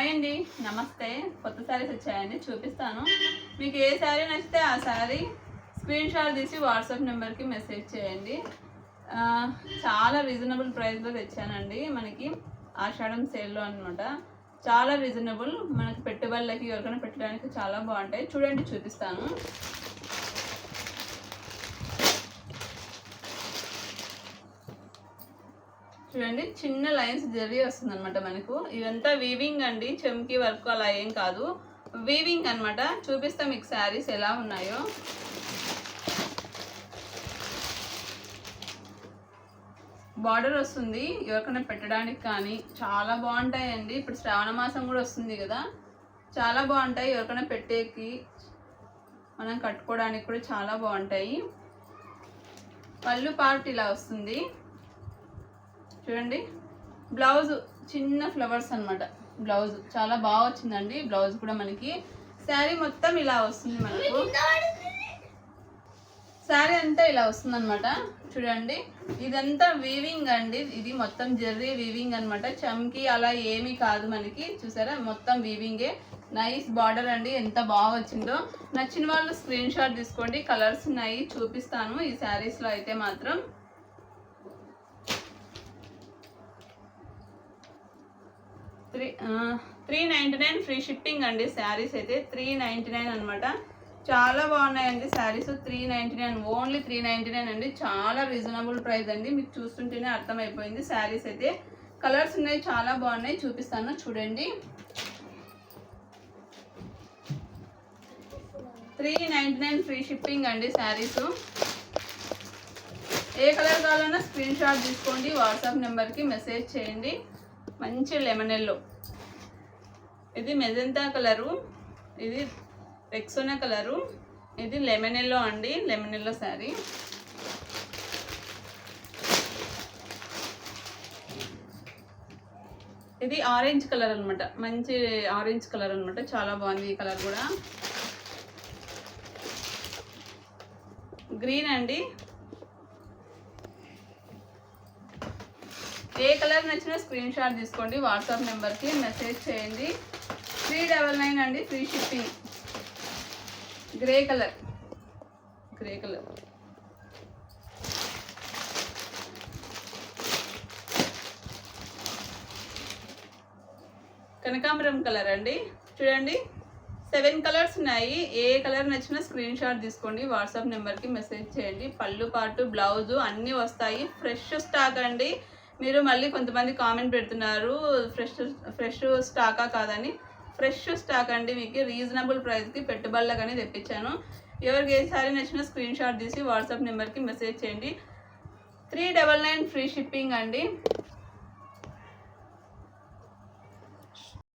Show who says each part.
Speaker 1: Hi అండి. నమస్తే. కొత్త శారీస్ వచ్చాయండి. చూపిస్తాను. మీకు ఏ శారీ నచ్చితే ఆ శారీ స్క్రీన్ షాట్ తీసి వాట్సాప్ నెంబర్కి మెసేజ్ చేయండి. చాలా రీజనబుల్ ప్రైస్లో తెచ్చానండి. మనకి ఆషాఢం సేల్లో అనమాట చాలా రీజనబుల్. మనకి పెట్టుబడులకి ఎవరికైనా పెట్టడానికి చాలా బాగుంటాయి. చూడండి చూపిస్తాను. చూడండి చిన్న లైన్స్ జరీ వస్తుంది అనమాట మనకు. ఇదంతా వీవింగ్ అండి చెమ్కి వర్క్ అలా ఏం కాదు. వీవింగ్ అన్నమాట. చూపిస్తాం మీకు శారీస్ ఎలా ఉన్నాయో. బార్డర్ వస్తుంది ఎవరికైనా పెట్టడానికి కానీ. చాలా బాగుంటాయండి. ఇప్పుడు శ్రావణ మాసం కూడా వస్తుంది కదా. చాలా బాగుంటాయి ఎవరికైనా పెట్టేకి. మనం కట్టుకోవడానికి కూడా చాలా బాగుంటాయి. పళ్ళు పార్ట్ ఇలా వస్తుంది. చూడండి. బ్లౌజ్ చిన్న ఫ్లవర్స్ అన్నమాట. బ్లౌజ్ చాలా బాగా వచ్చిందండి. బ్లౌజ్ కూడా మనకి శారీ మొత్తం ఇలా వస్తుంది మనకు. శారీ అంతా ఇలా వస్తుంది అనమాట చూడండి. ఇదంతా వీవింగ్ అండి. ఇది మొత్తం జెర్రీ వీవింగ్ అన్నమాట. చమ్కి అలా ఏమీ కాదు మనకి. చూసారా? మొత్తం వీవింగే నైస్ బార్డర్ అండి. ఎంత బాగా వచ్చిందో. నచ్చిన వాళ్ళు స్క్రీన్ షాట్ తీసుకోండి. కలర్స్ ఉన్నాయి. చూపిస్తాను. ఈ శారీస్లో అయితే మాత్రం. Three three ninety nine free shipping అండి శారీస్ అయితే. త్రీ నైంటీ నైన్ అనమాట చాలా బాగున్నాయండి saris. Three ninety nine only three ninety nine అండి. చాలా రీజనబుల్ ప్రైస్ అండి. మీకు చూస్తుంటేనే అర్థమైపోయింది శారీస్ అయితే. కలర్స్ ఉన్నాయి చాలా బాగున్నాయి. చూపిస్తాను చూడండి. Three ninety nine free shipping అండి శారీస్. ఏ కలర్ కావాలన్నా స్క్రీన్ షాట్ తీసుకోండి వాట్సాప్ నెంబర్కి మెసేజ్ చేయండి. మంచి లెమన్ ఎల్లో. ఇది మెజంతా కలరు ఇది రెక్సోనా కలరు ఇది లెమన్ ఎల్లో అండి లెమన్ ఎల్లో శారీ. ఇది ఆరెంజ్ కలర్ అనమాట మంచి ఆరెంజ్ కలర్ అనమాట చాలా బాగుంది ఈ కలర్ కూడా. గ్రీన్ అండి ఏ కలర్ నచ్చినా స్క్రీన్ షాట్ తీసుకోండి. వాట్సాప్ నెంబర్కి మెసేజ్ చేయండి. త్రీ డబల్ నైన్ అండి. Free shipping grey colour grey colour కనకాంబరం కలర్ అండి. చూడండి. సెవెన్ కలర్స్ ఉన్నాయి. ఏ కలర్ నచ్చినా స్క్రీన్ షాట్ తీసుకోండి. వాట్సాప్ నెంబర్కి మెసేజ్ చేయండి. పళ్ళు పాటు బ్లౌజు అన్నీ వస్తాయి. ఫ్రెష్ స్టాక్ అండి. మీరు మళ్ళీ కొంతమంది కామెంట్ పెడుతున్నారు ఫ్రెష్ ఫ్రెష్ స్టాకా కాదని. ఫ్రెష్ స్టాక్ అండి మీకు రీజనబుల్ ప్రైస్కి పెట్టుబడులకని తెప్పించాను. ఎవరికి ఏ సారీ నచ్చినా స్క్రీన్ షాట్ తీసి వాట్సాప్ నెంబర్కి మెసేజ్ చేయండి. Three double nine free shipping అండి.